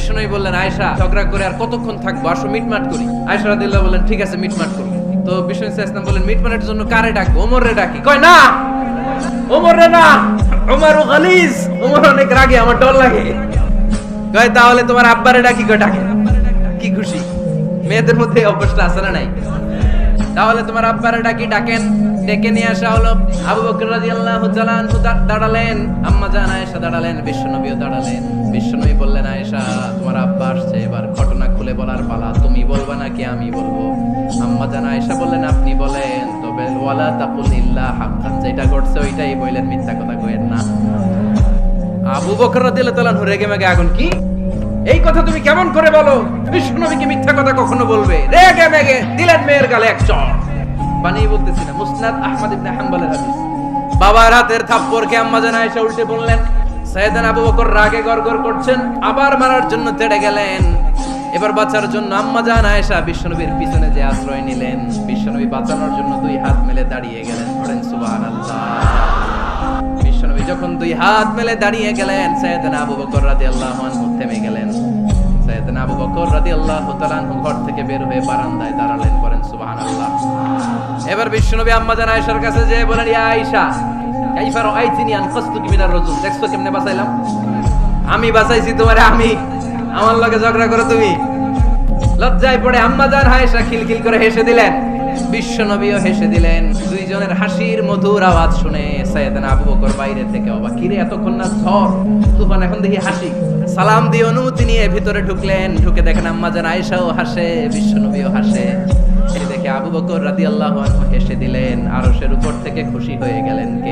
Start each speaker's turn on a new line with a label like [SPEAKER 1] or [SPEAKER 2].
[SPEAKER 1] বিষ্ণুই বললেন, আয়েশা, ঝগড়া করে আর কতক্ষণ থাকব? আসো, মিটমাট করি। আয়েশা রাদিয়াল্লাহু বললেন, ঠিক আছে, মিটমাট করো তো বিষ্ণু ইসলাম বললেন, মিটমাটের জন্য কারে ডাকবো? ওমর রে ডাকি। কয়, না, ওমর রে না, ওমর ও গালিজ। ওমর অনেক রাগে, আমার ডর লাগে। কয়, তাহলে তোমার আব্বারে ডাকি, কয়, ডাকে। কি খুশি। মেয়েদের মধ্যে অভ্যাসটা আছে না নাই? তাহলে তোমার আব্বারে ডাকি, ডাকেন। ডেকে নিয়ে আসা হলো। আবু বকর রাদিয়াল্লাহু তাআলা দাঁড়ালেন। আম্মা জান আয়েশা দাঁড়ালেন, বিশ্বনবীও দাঁড়ালেন। বিশ্বনবী বললেন খুলে বলার পালা, তুমি বলবা নাকি আমি বলব? আম্মা জান আয়েশা বললেন, আপনি বলেন। তবে ওয়ালা তাকুল ইল্লা হাক্কান, যেটা ঘটছে ওইটাই বললেন মিথ্যা কথা কইেন না। আবু বকর রাদিয়াল্লাহু তাআলা রেগে মেগে আগুন কি? এই কথা তুমি কেমন করে বলো? বিষ্ণুনবীকে মিথ্যা কথা কখনো বলবে? রেগে মেগে দিলেন মেয়ের গালে এক চড় বানিয়ে বলতেছি না, মুসনাদ আহমদ ইবনে হাম্বলের হাদিস। বাবার হাতের থাপ্পড়কে আম্মা জান আয়েশা উল্টে বললেন, সাইয়েদান আবু বকর রাগে গড়গড় করছেন, আবার মারার জন্য তেড়ে গেলেন। এবার বাঁচার জন্য আম্মা জান আয়েশা বিশ্বনবীর পিছনে যে আশ্রয় নিলেন, বিশ্বনবী বাঁচানোর জন্য দুই হাত মেলে দাঁড়িয়ে গেলেন, পড়েন সুবহানাল্লাহ। বিশ্বনবী যখন দুই হাত মেলে দাঁড়িয়ে গেলেন, সৈয়দনা আবু বকর রাদিয়াল্লাহু আনহু থেমে গেলেন। সৈয়দনা আবু বকর রাদিয়াল্লাহু তাআলা আনহু ঘর থেকে বের হয়ে বারান্দায় দাঁড়ালেন, পড়েন সুবহানাল্লাহ। এবার বিশ্বনবী আম্মা জান আয়েশার কাছে যেয়ে বলেন, ইয়া আয়েশা, কাইফা রাআইতিনি আন খাসতুকি মিনার রাজুল? দেখছ কেমনে বাঁচাইলাম? আমি বাঁচাইছি তোমারে, আমি। আমার লগে ঝগড়া করো তুমি। লজ্জায় পড়ে আম্মা জান আয়েশা খিলখিল করে হেসে দিলেন। বিশ্ব নবীও হেসে দিলেন। দুইজনের হাসির মধুর আওয়াজ শুনে সাইয়েদনা আবু বকর বাইরে থেকে অবাক, কিরে, এতক্ষণ না ঝড়? তুফান এখন দেখি হাসি। সালাম দিয়ে অনুমতি নিয়ে ভিতরে ঢুকলেন। ঢুকে দেখেন আম্মা জান আয়েশাও হাসে বিশ্ব নবীও হাসে দেখে আবু বকর রাদিয়াল্লাহু আনহু হেসে দিলেন। আরশের উপর থেকে খুশি হয়ে গেলেন কে?